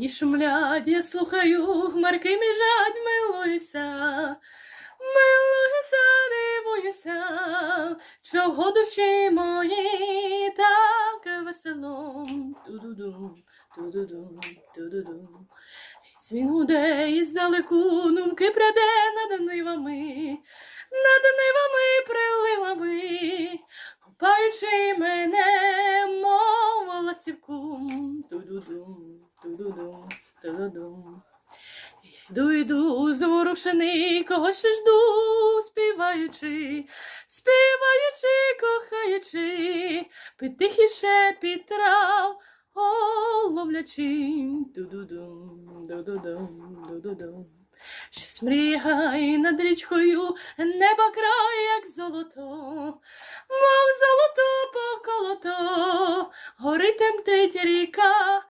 І шумлять, я слухаю, хмарки міжать, милуюся, милуюся, дивуюся, чого душі мої так весело. Ту-ду-дум, ту-ду-дум. І Дзвін гуде і здалеку нумки пряде над нивами, над нивами приливами, купаючи мене, мов ластівку. Ту-ду-дум. Йду, йду, зворушений, кого ще жду, співаючи, співаючи, кохаючи, під тихий шепіт трав, о, ловлячи, ду-ду-дум, ду-ду-дум, ду-ду-дум. Щось мріяє над річкою, неба край, як золото, мов золото поколото, горить темтить ріка,